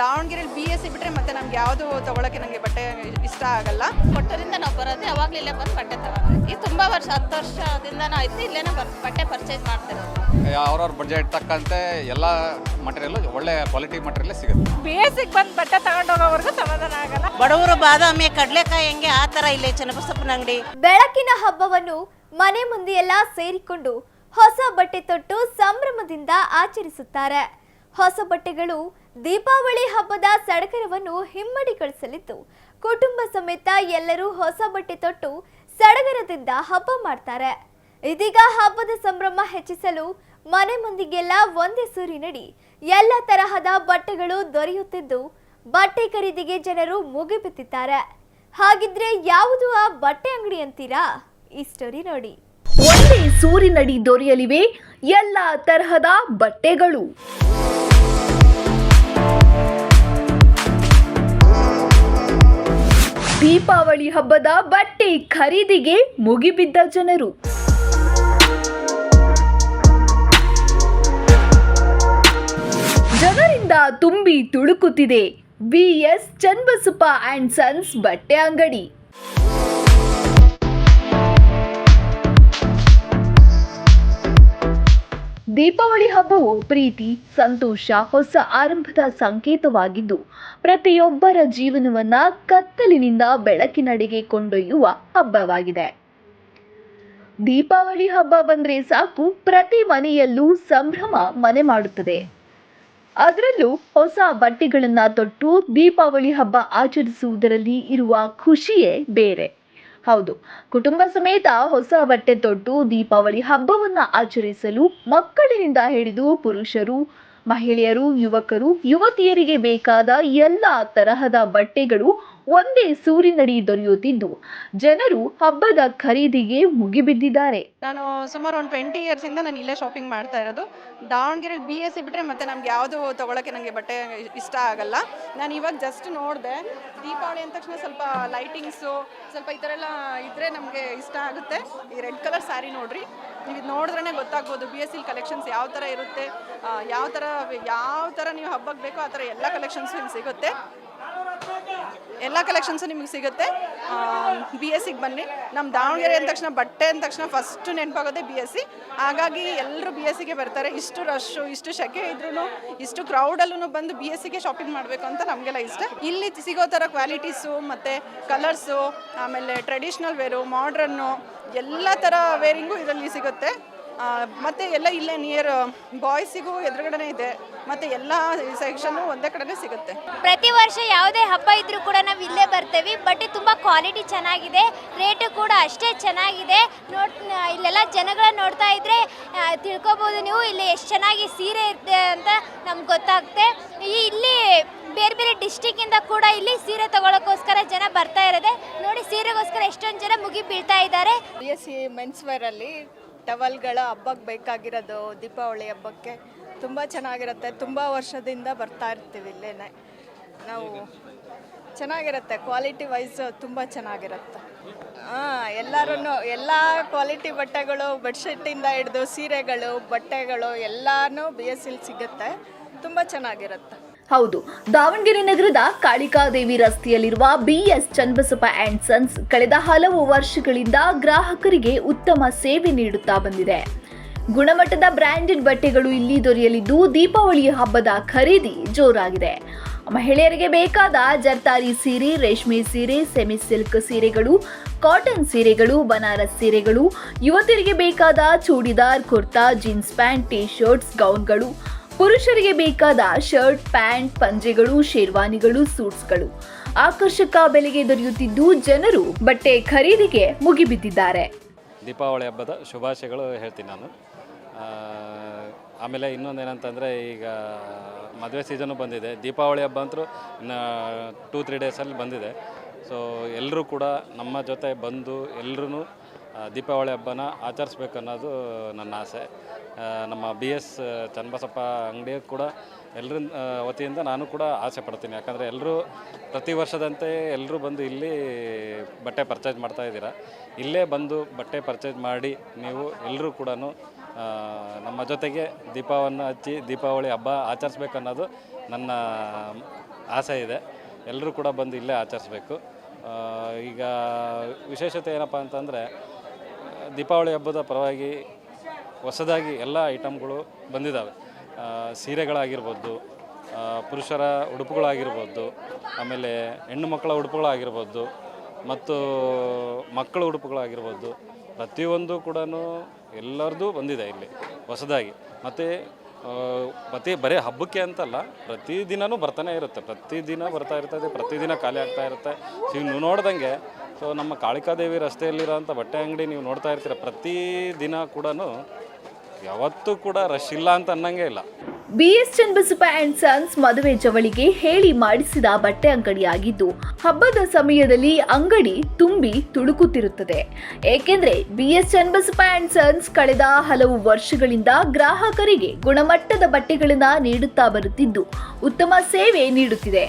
ದಾವಣಗೆರೆಯಲ್ಲಿ B S C ಬಿಟ್ಟರೆ ಮತ್ತೆ ನಮ್ಗೆ ಯಾವುದು ತೊಗೊಳಕ್ಕೆ ನನಗೆ ಬಟ್ಟೆ ಇಷ್ಟ ಆಗಲ್ಲ. ಕೊಟ್ಟರಿಂದ ನಾವು ಬರೋದು ಯಾವಾಗಲೂ ಇಲ್ಲೇ ಬಂದು ಬಟ್ಟೆ ತಗೋದು ಇದು ತುಂಬ ವರ್ಷ ಹತ್ತು ವರ್ಷದಿಂದ ನಾವು ಇದ್ದು ಇಲ್ಲೇನೆ ಬಟ್ಟೆ ಪರ್ಚೇಸ್ ಮಾಡ್ತಿರೋದು. ಅವ್ರವ್ರ ಬಜೆಟ್ ತಕ್ಕಂತೆ ಎಲ್ಲ ಮಟೀರಿಯಲ್ ಒಳ್ಳೆ ಕ್ವಾಲಿಟಿ ಮಟೀರಿಯಲ್ ಸಿಗುತ್ತೆ. ಬೇಸಿಗೆ ಬಂದು ಬಟ್ಟೆ ತಗೊಂಡೋಗೋವರೆಗೂ ಸಮಾಧಾನ ಆಗಲ್ಲ. ಬಡವರು ಬಾದಾಮಿ ಕಡಲೆಕಾಯಿ ಹೆಂಗೆ ಆ ಥರ ಇಲ್ಲೇ ಚನ್ನಬಸಪ್ಪನ ಅಂಗಡಿ. ಬೆಳಕಿನ ಹಬ್ಬವನ್ನು ಮನೆ ಮಂದಿಯೆಲ್ಲ ಸೇರಿಕೊಂಡು ಹೊಸ ಬಟ್ಟೆ ತೊಟ್ಟು ಸಂಭ್ರಮದಿಂದ ಆಚರಿಸುತ್ತಾರೆ. ಹೊಸ ಬಟ್ಟೆಗಳು ದೀಪಾವಳಿ ಹಬ್ಬದ ಸಡಗರವನ್ನು ಹಿಮ್ಮಡಿಗೊಳಿಸಲಿದ್ದು ಕುಟುಂಬ ಸಮೇತ ಎಲ್ಲರೂ ಹೊಸ ಬಟ್ಟೆ ತೊಟ್ಟು ಸಡಗರದಿಂದ ಹಬ್ಬ ಮಾಡ್ತಾರೆ. ಇದೀಗ ಹಬ್ಬದ ಸಂಭ್ರಮ ಹೆಚ್ಚಿಸಲು ಮನೆ ಮಂದಿಗೆಲ್ಲ ಒಂದೇ ಸೂರಿನಡಿ. ಎಲ್ಲ ತರಹದ ಬಟ್ಟೆಗಳು ದೊರೆಯುತ್ತಿದ್ದು ಬಟ್ಟೆ ಖರೀದಿಗೆ ಜನರು ಮುಗಿಬಿತ್ತಿದ್ದಾರೆ ಹಾಗಿದ್ರೆ ಯಾವುದು ಆ ಬಟ್ಟೆ ಅಂಗಡಿ ಅಂತೀರಾ? ಈ ಸ್ಟೋರಿ ನೋಡಿ. ಒಂದೇ ಸೂರಿನಡಿ ದೊರೆಯಲಿವೆ ಎಲ್ಲ ತರಹದ ಬಟ್ಟೆಗಳು. ದೀಪಾವಳಿ ಹಬ್ಬದ ಬಟ್ಟೆ ಖರೀದಿಗೆ ಮುಗಿಬಿದ್ದ ಜನರು. ಜನರಿಂದ ತುಂಬಿ ತುಳುಕುತ್ತಿದೆ. ಬಿಎಸ್ ಚನ್ನಬಸಪ್ಪ ಅಂಡ್ ಸನ್ಸ್ ಬಟ್ಟೆ ಅಂಗಡಿ. ದೀಪಾವಳಿ ಹಬ್ಬವು ಪ್ರೀತಿ, ಸಂತೋಷ, ಹೊಸ ಆರಂಭದ ಸಂಕೇತವಾಗಿದ್ದು, ಪ್ರತಿಯೊಬ್ಬರ ಜೀವನವನ್ನ ಕತ್ತಲಿನಿಂದ ಬೆಳಕಿನಡೆಗೆ ಕೊಂಡೊಯ್ಯುವ ಹಬ್ಬವಾಗಿದೆ. ದೀಪಾವಳಿ ಹಬ್ಬ ಬಂದ್ರೆ ಸಾಕು, ಪ್ರತಿ ಮನೆಯಲ್ಲೂ ಸಂಭ್ರಮ ಮನೆ ಮಾಡುತ್ತದೆ. ಅದರಲ್ಲೂ ಹೊಸ ಬಟ್ಟೆಗಳನ್ನು ತೊಟ್ಟು ದೀಪಾವಳಿ ಹಬ್ಬ ಆಚರಿಸುವುದರಲ್ಲಿ ಇರುವ ಖುಷಿಯೇ ಬೇರೆ. ಹೌದು. ಕುಟುಂಬ ಸಮೇತ ಹೊಸ ಬಟ್ಟೆ ತೊಟ್ಟು ದೀಪಾವಳಿ ಹಬ್ಬವನ್ನ ಆಚರಿಸಲು ಮಕ್ಕಳಿನಿಂದ ಹಿಡಿದು ಪುರುಷರು, ಮಹಿಳೆಯರು, ಯುವಕರು, ಯುವತಿಯರಿಗೆ ಬೇಕಾದ ಎಲ್ಲ ತರಹದ ಬಟ್ಟೆಗಳು ಒಂದೇ ಸೂರಿನಡಿ ದೊರೆಯುತ್ತಿದ್ದು, ಜನರು ಹಬ್ಬದ ಖರೀದಿಗೆ ಮುಗಿಬಿದ್ದಿದ್ದಾರೆ. ನಾನು ಸುಮಾರು ಒಂದು ಟ್ವೆಂಟಿ ಇಯರ್ಸಿಂದ ನಾನು ಇಲ್ಲೇ ಶಾಪಿಂಗ್ ಮಾಡ್ತಾ ಇರೋದು. ದಾವಣಗೆರೆ ಬಿ ಎಸ್ ಸಿ ಬಿಟ್ಟರೆ ಮತ್ತೆ ನಮ್ಗೆ ಯಾವುದು ತೊಗೊಳಕ್ಕೆ ನನಗೆ ಬಟ್ಟೆ ಇಷ್ಟ ಆಗಲ್ಲ. ನಾನು ಇವಾಗ ಜಸ್ಟ್ ನೋಡಿದೆ, ದೀಪಾವಳಿ ಅಂದ ತಕ್ಷಣ ಸ್ವಲ್ಪ ಲೈಟಿಂಗ್ಸು ಸ್ವಲ್ಪ ಈ ಥರ ಎಲ್ಲ ಇದ್ರೆ ನಮಗೆ ಇಷ್ಟ ಆಗುತ್ತೆ. ಈ ರೆಡ್ ಕಲರ್ ಸ್ಯಾರಿ ನೋಡ್ರಿ. ನೀವು ಇದು ನೋಡಿದ್ರೆ ಗೊತ್ತಾಗ್ಬೋದು ಬಿ ಎಸ್ ಸಿ ಕಲೆಕ್ಷನ್ಸ್ ಯಾವ ಥರ ಇರುತ್ತೆ ಯಾವ ಥರ ಯಾವ ಥರ ನೀವು ಹಬ್ಬಕ್ಕೆ ಬೇಕೋ ಆ ಥರ ಎಲ್ಲ ಕಲೆಕ್ಷನ್ಸ್ ಇಲ್ಲಿ ಸಿಗುತ್ತೆ. ಎಲ್ಲ ಕಲೆಕ್ಷನ್ಸು ನಿಮಗೆ ಸಿಗುತ್ತೆ. ಬಿ ಎಸ್ ಸಿಗೆ ಬನ್ನಿ. ನಮ್ಮ ದಾವಣಗೆರೆ ಅಂದ ತಕ್ಷಣ, ಬಟ್ಟೆ ಅಂದ ತಕ್ಷಣ ಫಸ್ಟ್ ನೆನಪಾಗೋದೇ ಬಿ ಎಸ್ ಸಿ ಹಾಗಾಗಿ ಎಲ್ಲರೂ ಬಿ ಎಸ್ ಸಿಗೆ ಬರ್ತಾರೆ. ಇಷ್ಟು ರಶ್ಶು ಇಷ್ಟು ಶೆಕೆ ಇದ್ರೂ ಇಷ್ಟು ಕ್ರೌಡಲ್ಲೂ ಬಂದು ಬಿ ಎಸ್ ಸಿಗೆ ಶಾಪಿಂಗ್ ಮಾಡಬೇಕು ಅಂತ ನಮಗೆಲ್ಲ ಇಷ್ಟ. ಇಲ್ಲಿ ಸಿಗೋ ಥರ ಕ್ವಾಲಿಟೀಸು ಮತ್ತು ಕಲರ್ಸು ಆಮೇಲೆ ಟ್ರೆಡಿಷ್ನಲ್ ವೇರು ಮಾಡ್ರನ್ನು ಎಲ್ಲ ಥರ ವೇರಿಂಗು ಇದರಲ್ಲಿ ಸಿಗುತ್ತೆ. ಮತ್ತೆ ಎಲ್ಲ ಇಲ್ಲೇ ನಿಯರ್ ಬಾಯ್ಸಿಗೂ ಎದುರುಗಡೆನೇ ಇದೆ. ಮತ್ತೆ ಎಲ್ಲ ಸೆಕ್ಷನ್ ಒಂದೇ ಕಡೆನೇ ಸಿಗುತ್ತೆ. ಪ್ರತಿ ವರ್ಷ ಯಾವುದೇ ಹಬ್ಬ ಇದ್ರೂ ಕೂಡ ನಾವು ಇಲ್ಲೇ ಬರ್ತೇವೆ. ಬಟ್ ತುಂಬ ಕ್ವಾಲಿಟಿ ಚೆನ್ನಾಗಿದೆ. ರೇಟು ಕೂಡ ಅಷ್ಟೇ ಚೆನ್ನಾಗಿದೆ. ನೋಡ್ ಇಲ್ಲೆಲ್ಲ ಜನಗಳ ನೋಡ್ತಾ ಇದ್ರೆ ತಿಳ್ಕೊಬಹುದು ತಿಳ್ಕೊಬೋದು ನೀವು. ಇಲ್ಲಿ ಎಷ್ಟು ಚೆನ್ನಾಗಿ ಸೀರೆ ಇದೆ ಅಂತ ನಮ್ಗೆ ಗೊತ್ತಾಗುತ್ತೆ. ಈ ಇಲ್ಲಿ ಬೇರೆ ಬೇರೆ ಡಿಸ್ಟಿಕ್ಕಿಂದ ಕೂಡ ಇಲ್ಲಿ ಸೀರೆ ತಗೊಳ್ಳೋಕ್ಕೋಸ್ಕರ ಜನ ಬರ್ತಾ ಇರೋದೆ. ನೋಡಿ ಸೀರೆಗೋಸ್ಕರ ಎಷ್ಟೊಂದು ಜನ ಮುಗಿ ಬೀಳ್ತಾ ಇದ್ದಾರೆ. ಬಿ ಎಸ್ ಸಿ ಮೆನ್ಸ್ ವೇರಲ್ಲಿ ಟವಲ್ಗಳ ಹಬ್ಬಕ್ಕೆ ಬೇಕಾಗಿರೋದು ದೀಪಾವಳಿ ಹಬ್ಬಕ್ಕೆ ತುಂಬ ಚೆನ್ನಾಗಿರುತ್ತೆ. ತುಂಬ ವರ್ಷದಿಂದ ಬರ್ತಾ ಇರ್ತೀವಿ ಇಲ್ಲೇನೆ. ನಾವು ಚೆನ್ನಾಗಿರುತ್ತೆ. ಕ್ವಾಲಿಟಿ ವೈಸ್ ತುಂಬ ಚೆನ್ನಾಗಿರುತ್ತೆ. ಹಾಂ ಎಲ್ಲರೂ ಎಲ್ಲ ಕ್ವಾಲಿಟಿ ಬಟ್ಟೆಗಳು ಬೆಡ್ಶೀಟಿಂದ ಹಿಡಿದು ಸೀರೆಗಳು, ಬಟ್ಟೆಗಳು ಎಲ್ಲನೂ ಬಿ ಎಸ್ ಸಿಗುತ್ತೆ. ತುಂಬ ಚೆನ್ನಾಗಿರುತ್ತೆ. ಹೌದು. ದಾವಣಗೆರೆ ನಗರದ ಕಾಳಿಕಾದೇವಿ ರಸ್ತೆಯಲ್ಲಿರುವ ಬಿಎಸ್ ಚನ್ನಬಸಪ್ಪ ಅಂಡ್ ಸನ್ಸ್ ಕಳೆದ ಹಲವು ವರ್ಷಗಳಿಂದ ಗ್ರಾಹಕರಿಗೆ ಉತ್ತಮ ಸೇವೆ ನೀಡುತ್ತಾ ಬಂದಿದೆ. ಗುಣಮಟ್ಟದ ಬ್ರ್ಯಾಂಡೆಡ್ ಬಟ್ಟೆಗಳು ಇಲ್ಲಿ ದೊರೆಯಲಿದ್ದು ದೀಪಾವಳಿ ಹಬ್ಬದ ಖರೀದಿ ಜೋರಾಗಿದೆ. ಮಹಿಳೆಯರಿಗೆ ಬೇಕಾದ ಜರ್ತಾರಿ ಸೀರೆ, ರೇಷ್ಮೆ ಸೀರೆ, ಸೆಮಿ ಸಿಲ್ಕ್ ಸೀರೆಗಳು, ಕಾಟನ್ ಸೀರೆಗಳು, ಬನಾರಸ್ ಸೀರೆಗಳು ಯುವತಿಯರಿಗೆ ಬೇಕಾದ churidar, kurta, jeans pant T shirts ಗೌನ್ಗಳು ಪುರುಷರಿಗೆ ಬೇಕಾದ ಶರ್ಟ್, ಪ್ಯಾಂಟ್, ಪಂಜೆಗಳು, ಶೇರ್ವಾನಿಗಳು, ಸೂಟ್ಸ್ಗಳು. ಆಕರ್ಷಕ ಬೆಲೆಗೆ ದೊರೆಯುತ್ತಿದ್ದು ಜನರು ಬಟ್ಟೆ ಖರೀದಿಗೆ ಮುಗಿಬಿದ್ದಿದ್ದಾರೆ. ದೀಪಾವಳಿ ಹಬ್ಬದ ಶುಭಾಶಯಗಳು ಹೇಳ್ತೀನಿ ನಾನು. ಆಮೇಲೆ ಇನ್ನೊಂದು ಏನಂತಂದರೆ ಈಗ ಮದುವೆ ಸೀಸನು ಬಂದಿದೆ. ದೀಪಾವಳಿ ಹಬ್ಬ ಅಂತೂ ಟೂ ತ್ರೀ ಡೇಸಲ್ಲಿ ಬಂದಿದೆ. ಸೊ ಎಲ್ಲರೂ ಕೂಡ ನಮ್ಮ ಜೊತೆ ಬಂದು ಎಲ್ಲರೂ ದೀಪಾವಳಿ ಹಬ್ಬನ ಆಚರಿಸ್ಬೇಕು ಅನ್ನೋದು ನನ್ನ ಆಸೆ. ನಮ್ಮ ಬಿ ಎಸ್ ಚನ್ನಬಸಪ್ಪ ಅಂಗಡಿ ಕೂಡ ಎಲ್ಲರ ವತಿಯಿಂದ ನಾನು ಕೂಡ ಆಸೆ ಪಡ್ತೀನಿ. ಯಾಕಂದರೆ ಎಲ್ಲರೂ ಪ್ರತಿ ವರ್ಷದಂತೆ ಎಲ್ಲರೂ ಬಂದು ಇಲ್ಲಿ ಬಟ್ಟೆ ಪರ್ಚೇಸ್ ಮಾಡ್ತಾ ಇದ್ದೀರಾ. ಇಲ್ಲೇ ಬಂದು ಬಟ್ಟೆ ಪರ್ಚೇಸ್ ಮಾಡಿ ನೀವು ಎಲ್ಲರೂ ಕೂಡ ನಮ್ಮ ಜೊತೆಗೆ ದೀಪವನ್ನು ಹಚ್ಚಿ ದೀಪಾವಳಿ ಹಬ್ಬ ಆಚರಿಸ್ಬೇಕು ಅನ್ನೋದು ನನ್ನ ಆಸೆ ಇದೆ. ಎಲ್ಲರೂ ಕೂಡ ಬಂದು ಇಲ್ಲೇ ಆಚರಿಸ್ಬೇಕು. ಈಗ ವಿಶೇಷತೆ ಏನಪ್ಪ ಅಂತಂದರೆ ದೀಪಾವಳಿ ಹಬ್ಬದ ಪರವಾಗಿ ಹೊಸದಾಗಿ ಎಲ್ಲ ಐಟಮ್ಗಳು ಬಂದಿದ್ದಾವೆ ಸೀರೆಗಳಾಗಿರ್ಬೋದು ಪುರುಷರ ಉಡುಪುಗಳಾಗಿರ್ಬೋದು, ಆಮೇಲೆ ಹೆಣ್ಣು ಮಕ್ಕಳ ಉಡುಪುಗಳಾಗಿರ್ಬೋದು ಮತ್ತು ಮಕ್ಕಳ ಉಡುಪುಗಳಾಗಿರ್ಬೋದು, ಪ್ರತಿಯೊಂದು ಕೂಡ ಎಲ್ಲರದ್ದು ಬಂದಿದೆ ಇಲ್ಲಿ, ಹೊಸದಾಗಿ. ಮತ್ತು ಪ್ರತಿ ಬರೀ ಹಬ್ಬಕ್ಕೆ ಅಂತಲ್ಲ ಪ್ರತಿದಿನವೂ ಬರ್ತಾನೆ ಇರುತ್ತೆ. ಪ್ರತಿದಿನ ಬರ್ತಾ ಇರ್ತದೆ ಪ್ರತಿದಿನ ಖಾಲಿ ಆಗ್ತಾ ಇರುತ್ತೆ. ಸೊ ನೀವು ನೋಡ್ದಂಗೆ ಸೊ ನಮ್ಮ ಕಾಳಿಕಾದೇವಿ ರಸ್ತೆಯಲ್ಲಿರೋಂಥ ಬಟ್ಟೆ ಅಂಗಡಿ ನೀವು ನೋಡ್ತಾ ಇರ್ತೀರ, ಪ್ರತಿ ದಿನ ಕೂಡ ಯಾವತ್ತೂ ಕೂಡ ರಶ್ ಇಲ್ಲ ಅಂತ ಅನ್ನಂಗೆ ಇಲ್ಲ. ಬಿಎಸ್ ಚನ್ನಬಸಪ್ಪ ಅಂಡ್ ಸನ್ಸ್ ಮದುವೆ ಜವಳಿಗೆ ಹೇಳಿ ಮಾಡಿಸಿದ ಬಟ್ಟೆ ಅಂಗಡಿಯಾಗಿದ್ದು, ಹಬ್ಬದ ಸಮಯದಲ್ಲಿ ಅಂಗಡಿ ತುಂಬಿ ತುಳುಕುತ್ತಿರುತ್ತದೆ. ಏಕೆಂದರೆ ಬಿಎಸ್ ಚನ್ಬಸಪ್ಪ ಅಂಡ್ ಸನ್ಸ್ ಕಳೆದ ಹಲವು ವರ್ಷಗಳಿಂದ ಗ್ರಾಹಕರಿಗೆ ಗುಣಮಟ್ಟದ ಬಟ್ಟೆಗಳನ್ನು ನೀಡುತ್ತಾ ಬರುತ್ತಿದ್ದು, ಉತ್ತಮ ಸೇವೆ ನೀಡುತ್ತಿದೆ.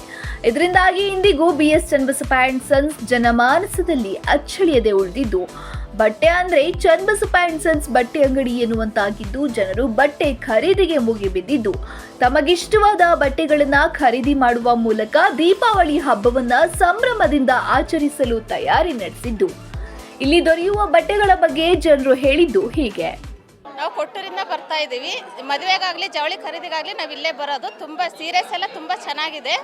ಇದರಿಂದಾಗಿ ಇಂದಿಗೂ ಬಿಎಸ್ ಚನ್ನಬಸಪ್ಪ ಅಂಡ್ ಸನ್ಸ್ ಜನಮಾನಸದಲ್ಲಿ ಅಚ್ಚಳಿಯದೆ ಉಳಿದಿದ್ದು ಬಟ್ಟೆ ಅಂದ್ರೆ ಚನ್ಬಸಪ್ಪ ಅಂಡ್ ಸನ್ಸ್ ಬಟ್ಟೆ ಅಂಗಡಿ ಎನ್ನುವಂತಾಗಿದ್ದು ಜನರು ಬಟ್ಟೆ ಖರೀದಿಗೆ ಮುಗಿಬಿದ್ದಿದ್ದು ತಮಗಿಷ್ಟವಾದ ಬಟ್ಟೆಗಳನ್ನ ಖರೀದಿ ಮಾಡುವ ಮೂಲಕ ದೀಪಾವಳಿ ಹಬ್ಬವನ್ನ ಸಂಭ್ರಮದಿಂದ ಆಚರಿಸಲು ತಯಾರಿ ನಡೆಸಿದ್ದು. ಇಲ್ಲಿ ದೊರೆಯುವ ಬಟ್ಟೆಗಳ ಬಗ್ಗೆ ಜನರು ಹೇಳಿದ್ದು ಹೀಗೆ. ನಾವು ಕೊಟ್ಟೂರಿಂದ ಬರ್ತಾ ಇದ್ದೀವಿ. ಮದುವೆಗಾಗಲಿ, ಜವಳಿ ಖರೀದಿಗಾಗಲಿ ನಾವು ಇಲ್ಲೇ ಬರೋದು. ತುಂಬ ಸೀರೆಸ್ ಎಲ್ಲ ತುಂಬ ಚೆನ್ನಾಗಿದೆ.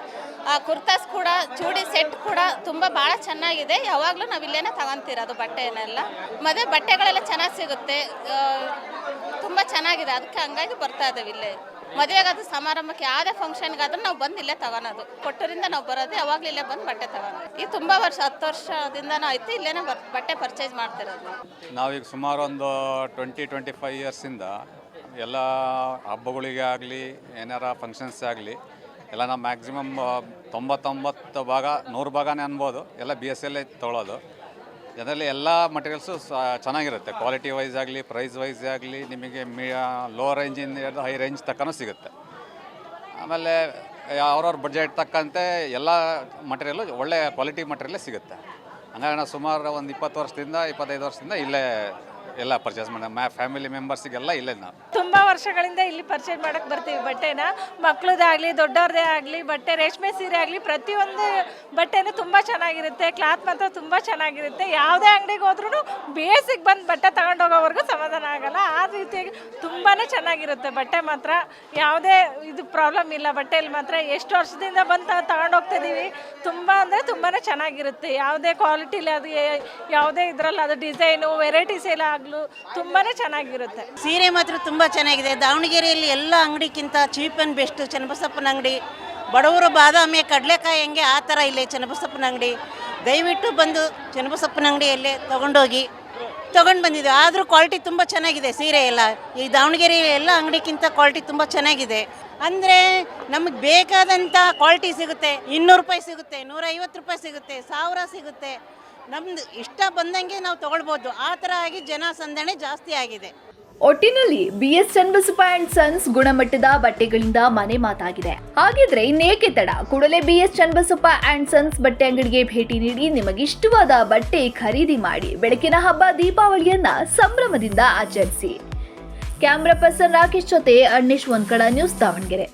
ಆ, ಕುರ್ತಾಸ್ ಕೂಡ, ಚೂಡಿ ಸೆಟ್ ಕೂಡ ತುಂಬ ಭಾಳ ಚೆನ್ನಾಗಿದೆ. ಯಾವಾಗಲೂ ನಾವು ಇಲ್ಲೇನೆ ತಗೊಂತಿರೋದು ಬಟ್ಟೆನೆಲ್ಲ. ಮದುವೆ ಬಟ್ಟೆಗಳೆಲ್ಲ ಚೆನ್ನಾಗಿ ಸಿಗುತ್ತೆ. ತುಂಬ ಚೆನ್ನಾಗಿದೆ. ಅದಕ್ಕೆ ಹಂಗಾಗಿ ಬರ್ತಾ ಇದ್ದೀವಿ ಇಲ್ಲೇ. ಮದುವೆಗಾದ್ರೂ ಸಮಾರಂಭಕ್ಕೆ ಯಾವುದೇ ಫಂಕ್ಷನ್ಗಾದ್ರೂ ನಾವು ಬಂದು ಇಲ್ಲೇ ತಗೊಳೋದು. ಕೊಟ್ಟರಿಂದ ನಾವು ಬರೋದು ಯಾವಾಗಲೂ ಇಲ್ಲೇ ಬಂದು ಬಟ್ಟೆ ತಗೊಳೋದು. ಈ ತುಂಬ ವರ್ಷ, ಹತ್ತು ವರ್ಷದಿಂದನೂ ಆಯ್ತು, ಇಲ್ಲೇನೆ ಬಟ್ಟೆ ಪರ್ಚೇಸ್ ಮಾಡ್ತಿರೋದು. ನಾವೀಗ ಸುಮಾರು ಒಂದು ಟ್ವೆಂಟಿ ಟ್ವೆಂಟಿ ಫೈವ್ ಇಯರ್ಸಿಂದ ಎಲ್ಲ ಹಬ್ಬಗಳಿಗೆ ಆಗಲಿ, ಏನಾರ ಫಂಕ್ಷನ್ಸ್ ಆಗಲಿ, ಎಲ್ಲ ನಾವು ಮ್ಯಾಕ್ಸಿಮಮ್ ತೊಂಬತ್ತೊಂಬತ್ತು ಭಾಗ, ನೂರು ಭಾಗನೇ ಅನ್ಬೋದು. ಎಲ್ಲ ಬಿ ಎಸ್ ಎಲ್ ತೊಗೊಳೋದು. ಅದರಲ್ಲಿ ಎಲ್ಲ ಮಟೀರಿಯಲ್ಸು ಚೆನ್ನಾಗಿರುತ್ತೆ. ಕ್ವಾಲಿಟಿ ವೈಸ್ ಆಗಲಿ ಪ್ರೈಸ್ ವೈಸ್ ಆಗಲಿ, ನಿಮಗೆ ಮೀ ಲೋ ರೇಂಜಿಂದ ಹಿಡಿದು ಹೈ ರೇಂಜ್ ತಕ್ಕನೂ ಸಿಗುತ್ತೆ. ಆಮೇಲೆ ಅವ್ರವ್ರ ಬಜೆಟ್ ತಕ್ಕಂತೆ ಎಲ್ಲ ಮಟೀರಿಯಲ್ಲು ಒಳ್ಳೆಯ ಕ್ವಾಲಿಟಿ ಮಟೀರಿಯಲ್ಲೇ ಸಿಗುತ್ತೆ. ಹಂಗಾಗಿ ಸುಮಾರು ಒಂದು ಇಪ್ಪತ್ತು ವರ್ಷದಿಂದ, ಇಪ್ಪತ್ತೈದು ವರ್ಷದಿಂದ ಇಲ್ಲೇ ಎಲ್ಲ ಪರ್ಚೇಸ್ ಮಾಡೋಣ ಮ್ಯಾ ಫ್ಯಾಮಿಲಿ ಮೆಂಬರ್ಸಿಗೆಲ್ಲ ಇಲ್ಲೇ ನಾವು ತುಂಬ ವರ್ಷಗಳಿಂದ ಇಲ್ಲಿ ಪರ್ಚೇಸ್ ಮಾಡಕ್ಕೆ ಬರ್ತೀವಿ ಬಟ್ಟೆನ. ಮಕ್ಳದಾಗಲಿ ದೊಡ್ಡವ್ರದ್ದೇ ಆಗಲಿ, ಬಟ್ಟೆ, ರೇಷ್ಮೆ ಸೀರೆ ಆಗಲಿ, ಪ್ರತಿಯೊಂದು ಬಟ್ಟೆನೂ ತುಂಬ ಚೆನ್ನಾಗಿರುತ್ತೆ. ಕ್ಲಾತ್ ಮಾತ್ರ ತುಂಬ ಚೆನ್ನಾಗಿರುತ್ತೆ. ಯಾವುದೇ ಅಂಗಡಿಗೆ ಹೋದ್ರೂ ಬೇಸಿಗೆ ಬಂದು ಬಟ್ಟೆ ತಗೊಂಡೋಗೋವರೆಗೂ ಸಮಾಧಾನ ಆಗಲ್ಲ. ಆ ರೀತಿಯಾಗಿ ತುಂಬಾ ಚೆನ್ನಾಗಿರುತ್ತೆ. ಬಟ್ಟೆ ಮಾತ್ರ ಯಾವುದೇ ಇದು ಪ್ರಾಬ್ಲಮ್ ಇಲ್ಲ. ಬಟ್ಟೆಯಲ್ಲಿ ಮಾತ್ರ ಎಷ್ಟು ವರ್ಷದಿಂದ ಬಂತ ತಗೊಂಡೋಗ್ತಿದ್ದೀವಿ ತುಂಬ ಅಂದರೆ ತುಂಬಾ ಚೆನ್ನಾಗಿರುತ್ತೆ. ಯಾವುದೇ ಕ್ವಾಲಿಟಿಲಿ ಅದು ಯಾವುದೇ ಇದರಲ್ಲಿ, ಅದು ಡಿಸೈನು ವೆರೈಟೀಸ್ ಎಲ್ಲ ಆಗಲು ತುಂಬಾ ಚೆನ್ನಾಗಿರುತ್ತೆ. ಸೀರೆ ಮಾತ್ರ ತುಂಬ ಚೆನ್ನಾಗಿದೆ. ದಾವಣಗೆರೆಯಲ್ಲಿ ಎಲ್ಲ ಅಂಗಡಿಗಿಂತ ಚೀಪ್ ಆ್ಯಂಡ್ ಬೆಸ್ಟ್ ಚನ್ನಬಸಪ್ಪನ ಅಂಗಡಿ. ಬಡವರು ಬಾದಾಮಿ, ಕಡಲೆಕಾಯಿ ಹೆಂಗೆ ಆ ಥರ ಇಲ್ಲೇ ಚನ್ನಬಸಪ್ಪನ ಅಂಗಡಿ. ದಯವಿಟ್ಟು ಬಂದು ಚನ್ನಬಸಪ್ಪನ ಅಂಗಡಿಯಲ್ಲೇ ತೊಗೊಂಡೋಗಿ. ತೊಗೊಂಡು ಬಂದಿದ್ದೆ ಆದರೂ ಕ್ವಾಲಿಟಿ ತುಂಬ ಚೆನ್ನಾಗಿದೆ ಸೀರೆ ಎಲ್ಲ. ಈ ದಾವಣಗೆರೆ ಎಲ್ಲ ಅಂಗಡಿಗಿಂತ ಕ್ವಾಲಿಟಿ ತುಂಬ ಚೆನ್ನಾಗಿದೆ. ಅಂದರೆ ನಮಗೆ ಬೇಕಾದಂಥ ಕ್ವಾಲಿಟಿ ಸಿಗುತ್ತೆ. ಇನ್ನೂರು ರೂಪಾಯಿ ಸಿಗುತ್ತೆ, ನೂರೈವತ್ತು ರೂಪಾಯಿ ಸಿಗುತ್ತೆ, ಸಾವಿರ ಸಿಗುತ್ತೆ. ನಮ್ದು ಇಷ್ಟ ಬಂದಂಗೆ ನಾವು ತೊಗೊಳ್ಬೋದು. ಆ ಥರ ಆಗಿ ಜನ ಸಂದಣಿ ಜಾಸ್ತಿ ಆಗಿದೆ. ಒಟ್ಟಿನಲ್ಲಿ B S Channabasappa and sons ಗುಣಮಟ್ಟದ ಬಟ್ಟೆಗಳಿಂದ ಮನೆ ಮಾತಾಗಿದೆ. ಹಾಗಿದ್ರೆ ಇನ್ನೇಕೆ ತಡ? ಕೂಡಲೇ B S Channabasappa and sons ಬಟ್ಟೆ ಅಂಗಡಿಗೆ ಭೇಟಿ ನೀಡಿ ನಿಮಗಿಷ್ಟವಾದ ಬಟ್ಟೆ ಖರೀದಿ ಮಾಡಿ ಬೆಳಕಿನ ಹಬ್ಬ ದೀಪಾವಳಿಯನ್ನ ಸಂಭ್ರಮದಿಂದ ಆಚರಿಸಿ. ಕ್ಯಾಮ್ರಾ ಪರ್ಸನ್ ರಾಕೇಶ್ ಜೊತೆ ಅಣ್ಣೇಶ್ ಒಂದ್ಕಡ ನ್ಯೂಸ್ ದಾವಣಗೆರೆ.